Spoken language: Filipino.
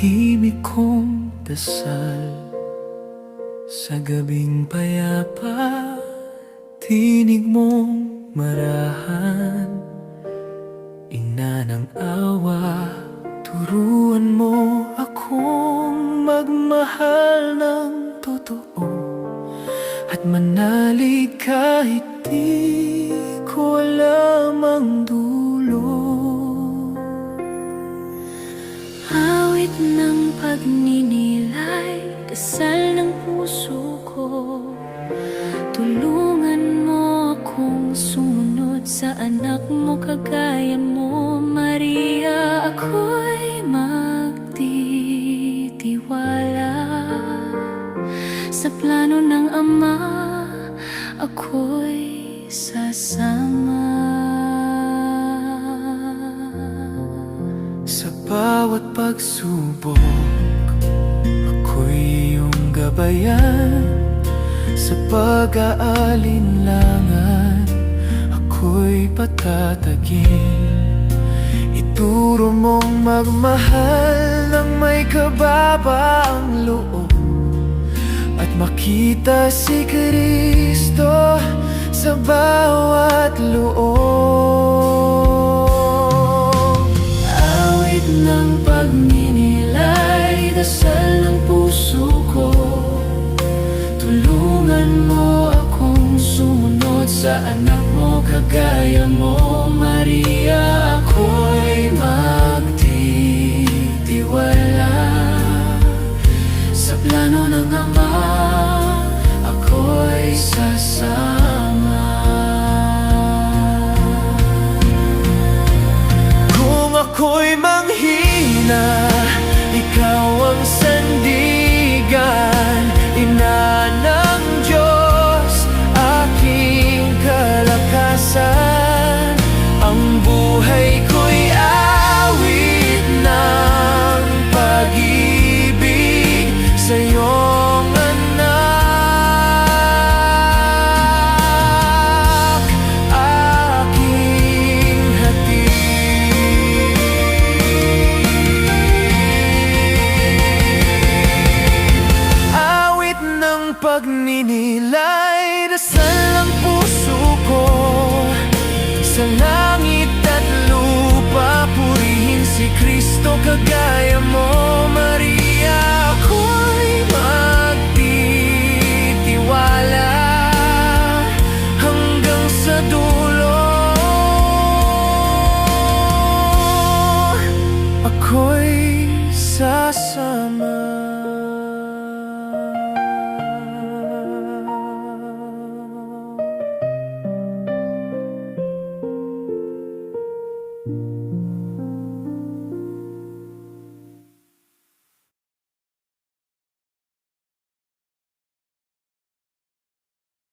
tahimik kong dasal Sa gabing payapa Tinig mong marahan. Ina ng awa Turuan mo akong magmahal ng totoo. At manalig kahit di ko alam ang dulo pagninilay Dasal ng puso ko. Tulungan mo akong sumunod Sa anak mo kagaya mo Maria. Ako'y magtitiwala Sa plano ng Ama. Ako'y sasama. Sa bawat pagsubok gabayan Sa pag-aalinlangan Ako'y patatagin. Ituro mong magmahal Nang may kababaang loob At makita si Kristo Sa bawat loob Sa anak mo kagaya mo Maria Ako'y magtitiwala. Sa plano ng Ama Ako'y sasama ng pagninilay Dasal ang puso ko Sa langit at lupa Purihin si Kristo kagaya mo Maria. Ako'y magtitiwala Hanggang sa dulo. Ako'y sasama